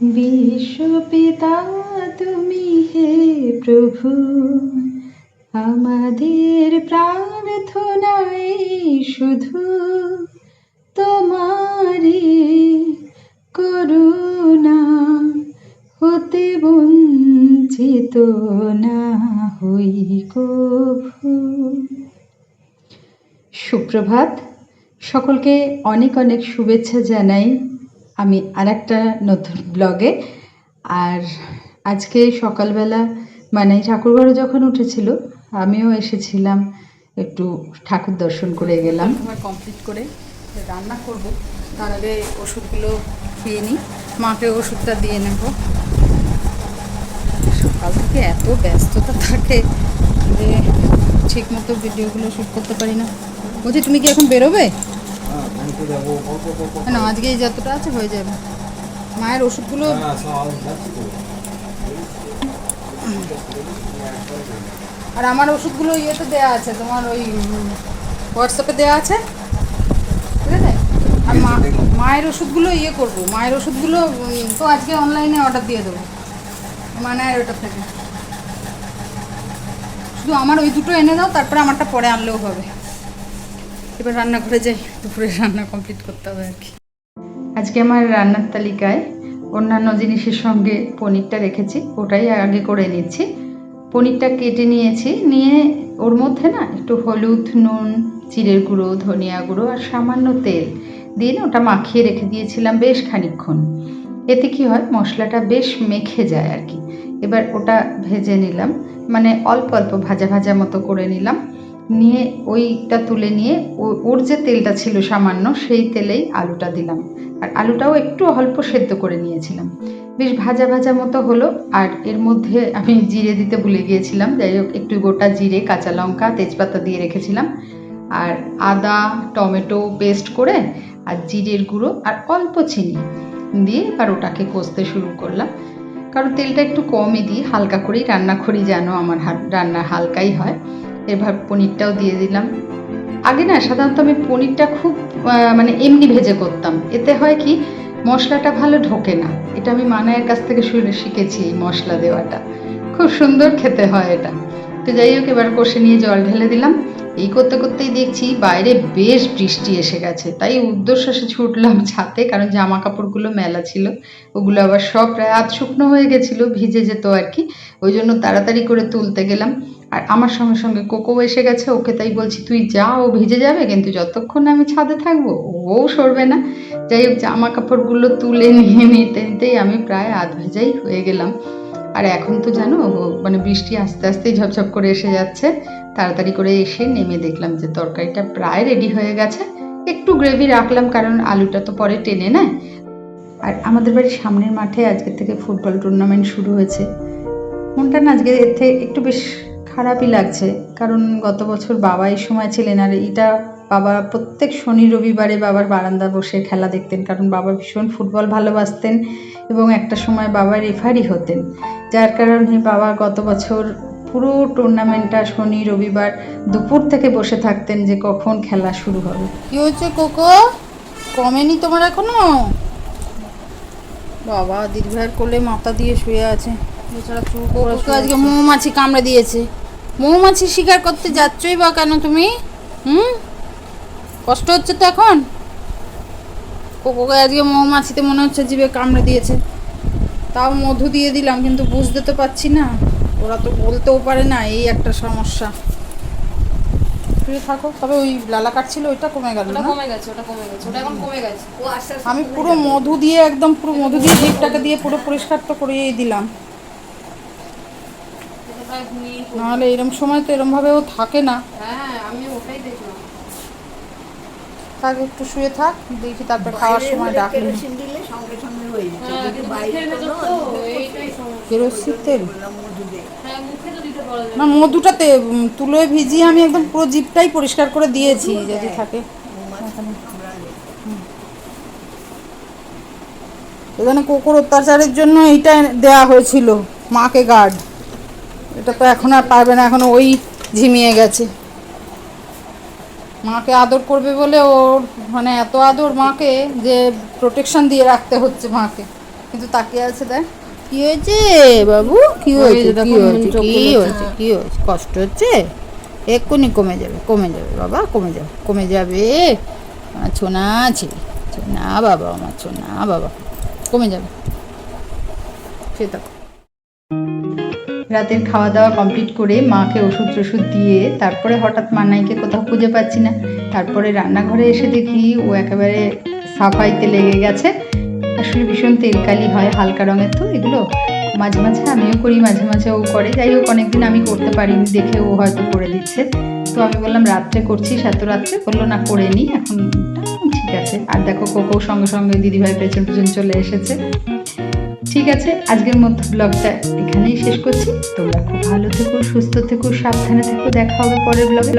বিশ্বপিতা, তুমি হে প্রভু। আমাদের প্রার্থনায় শুধু তোমারি করুণা। হতে বঞ্চিত না হই কভু। সুপ্রভাত, সকলকে অনেক অনেক শুভেচ্ছা জানাই। আমি আর একটা নতুন ব্লগে। আর আজকে সকালবেলা মানে ঠাকুরঘরে যখন উঠেছিল, আমিও এসেছিলাম একটু ঠাকুর দর্শন করে গেলাম। আমার কমপ্লিট করে রান্না করব। তার আগে ওষুধগুলো খেয়ে নিই। মাকে ওষুধটা দিয়ে নেব। সকাল থেকে এত ব্যস্ততা থাকে যে ঠিক মতো ভিডিওগুলো শ্যুট করতে পারি না। বলছি, তুমি কি এখন বেরোবে? না আজকে এই যতটা আছে হয়ে যাবে। মায়ের ওষুধগুলো তো। আর আমার ওষুধগুলো ইয়েতে দেওয়া আছে তোমার ওই হোয়াটসঅ্যাপে দেওয়া আছে। ঠিক আছে? আর মা মায়ের ওষুধগুলো ইয়ে করব। মায়ের ওষুধগুলো তো আজকে অনলাইনে অর্ডার দিয়ে দেবো। মানায়ের ওটা থেকে। শুধু আমার ওই দুটো এনে দাও তারপরে আমারটা পরে আনলেও হবে। এবার রান্নাঘরে যাই, দুপুরে রান্না কমপ্লিট করতে হবে আর কি। আজকে আমার রান্নার তালিকায় অন্যান্য জিনিসের সঙ্গে পনিরটা রেখেছি, ওটাই আগে করে নিচ্ছি। পনিরটা কেটে নিয়েছি, নিয়ে ওর মধ্যে না একটু হলুদ, নুন, জিরের গুঁড়ো, ধনিয়া গুঁড়ো আর সামান্য তেল দিয়ে ওটা মাখিয়ে রেখে দিয়েছিলাম বেশ খানিকক্ষণ। এতে কি হয়, মশলাটা বেশ মেখে যায় আর কি। এবার ওটা ভেজে নিলাম মানে অল্প অল্প ভাজা ভাজা মতো করে নিলাম। নিয়ে ওইটা তুলে নিয়ে ওর যে তেলটা ছিল সামান্য, সেই তেলেই আলুটা দিলাম। আর আলুটাও একটু অল্প সেদ্ধ করে নিয়েছিলাম। বেশ ভাজা ভাজা মতো হলো, আর এর মধ্যে আমি জিরে দিতে ভুলে গিয়েছিলাম। যাই হোক, একটু গোটা জিরে, কাঁচা লঙ্কা, তেজপাতা দিয়ে রেখেছিলাম। আর আদা, টমেটো পেস্ট করে, আর জিরের গুঁড়ো, আর অল্প চিনি দিয়ে এবার ওটাকে কষতে শুরু করলাম। কারণ তেলটা একটু কমই দিই, হালকা করেই রান্না করি, যেন আমার রান্না হালকাই হয়। এবার পনিরটাও দিয়ে দিলাম। আগে না সাধারণত আমি পনিরটা খুব মানে এমনি ভেজে করতাম। এতে হয় কি, মশলাটা ভালো ঢোকে না। এটা আমি মানায়ের কাছ থেকে শুনে শিখেছি এই মশলা দেওয়াটা। খুব সুন্দর খেতে হয় এটা। তো যাই হোক, এবার কষে নিয়ে জল ঢেলে দিলাম। এই করতে করতেই দেখছি বাইরে বেশ বৃষ্টি এসে গেছে। তাই উদ্দেশ্যে ছুটলাম ছাতে কারণ জামা কাপড়গুলো মেলা ছিল। ওগুলো আবার সব প্রায় আধ শুকনো হয়ে গেছিল, ভিজে যেত আর কি। ওই জন্য তাড়াতাড়ি করে তুলতে গেলাম। আর আমার সঙ্গে সঙ্গে কোকো এসে গেছে, ওকে তাই বলছি, তুই যা, ও ভিজে যাবে, কিন্তু যতক্ষণ না আমি ছাদে থাকব, ও সরবে না। যাই হোক, জামা কাপড়গুলো তুলে নিয়ে নিতে নিতেই আমি প্রায় আধ ভেজাই হয়ে গেলাম। আর এখন তো জানো মানে বৃষ্টি আস্তে আস্তেই ঝপঝপ করে এসে যাচ্ছে। তাড়াতাড়ি করে এসে নেমে দেখলাম যে তরকারিটা প্রায় রেডি হয়ে গেছে। একটু গ্রেভি রাখলাম, কারণ আলুটা তো পরে টেনে নেয়। আর আমাদের বাড়ির সামনের মাঠে আজকে থেকে ফুটবল টুর্নামেন্ট শুরু হয়েছে। মনটা না আজকে এর থেকে একটু বেশ খারাপই লাগছে। কারণ গত বছর বাবা এই সময় ছিলেন আর এটা বাবা প্রত্যেক শনি, রবিবারে বাবার বারান্দা বসে খেলা দেখতেন। কারণ বাবা ভীষণ ফুটবল ভালোবাসতেন এবং একটা সময় বাবা রেফারি হতেন। যার কারণে বাবা গত বছর পুরো টুর্নামেন্টটা শনি, রবিবার দুপুর থেকে বসে থাকতেন যে কখন খেলা শুরু হবে। কি হচ্ছে কোকো? কমেনি তোমার এখনও? বাবা দীর্ঘার কোলে মাথা দিয়ে শুয়ে আছে। বেচারা চুপ আজকে কামড়ে দিয়েছে। মৌমাছি শিকার করতে যাচ্ছই বা কেন তুমি? হুম? কষ্ট হচ্ছে তো এখন? কোকোকে আজকে মৌমাছিতে মনে হচ্ছে জীবে কামড়ে দিয়েছে। তাও মধু দিয়ে দিলাম কিন্তু বুঝতে তো পারছি না। ওরা তো বলতেও পারে না এই একটা সমস্যা। শুয়ে থাকো। তবে ওই লালা কাটছিল ওইটা কমে গেল ওটা কমে গেছে ওটা কমে গেছে ওটা এখন কমে গেছে। ও আস্তে আমি পুরো মধু দিয়ে একদম পুরো মধু দিয়ে জিভটাকে দিয়ে পুরো পরিষ্কার তো করিয়েই দিলাম এটা প্রায় ঘুমিয়ে পড়বে। নাহলে এরম সময় তো এরমভাবেও থাকে না। হ্যাঁ আমি ওটাই দেখলাম। থাক একটু শুয়ে থাক দেখি তারপর খাওয়ার সময় ডাকলি কেরোসিন দিলে সঙ্গে সঙ্গে হয়ে কেরোসিন তেল? হ্যাঁ না মধুটাতে তুলোয় ভিজিয়ে আমি একদম পুরো জিভটাই পরিষ্কার করে দিয়েছি যদি থাকে। এখানে কুকুর অত্যাচারের জন্য এইটা দেয়া হয়েছিল মাকে গার্ড এটা তো এখন আর পারবে না এখন ওই ঝিমিয়ে গেছে। মাকে আদর করবে বলে ওর মানে এত আদর মাকে যে প্রোটেকশন দিয়ে রাখতে হচ্ছে মাকে। কিন্তু তাকিয়ে আছে দেখ কি হয়েছে বাবু? কি হয়েছে? কি হয়েছে? কি হয়েছে? কি হয়েছে? কষ্ট হচ্ছে? এক্ষুনি কমে যাবে কমে যাবে বাবা কমে যাবে কমে যাবে। আমার ছোনা ছেলে না বাবা আমার ছোনা বাবা কমে যাবে। সে সেটা রাতের খাওয়া দাওয়া কমপ্লিট করে মাকে ওষুধ টষুধ দিয়ে তারপরে হঠাৎ মান্নাইকে কোথাও খুঁজে পাচ্ছি না। তারপরে রান্নাঘরে এসে দেখি ও একেবারে সাফাইতে লেগে গেছে। আসলে ভীষণ তেলকালি হয়, হালকা রঙের তো, এগুলো মাঝে মাঝে আমিও করি, মাঝে মাঝে ও করে। যাই হোক, অনেকদিন আমি করতে পারিনি, দেখে ও হয়তো করে দিচ্ছে। তো আমি বললাম, রাত্রে করছিস এত রাত্রে? বলল, না, করে নি, এখন ঠিক আছে। আর দেখো, কোকো সঙ্গে সঙ্গে দিদিভাই পেছন পেছন চলে এসেছে। ঠিক আছে, আজকের মতো ব্লগটা এখানেই শেষ করছি। তোমরা খুব ভালো থেকো, সুস্থ থেকো, সাবধানে থেকো, দেখা হবে পরের ব্লগে।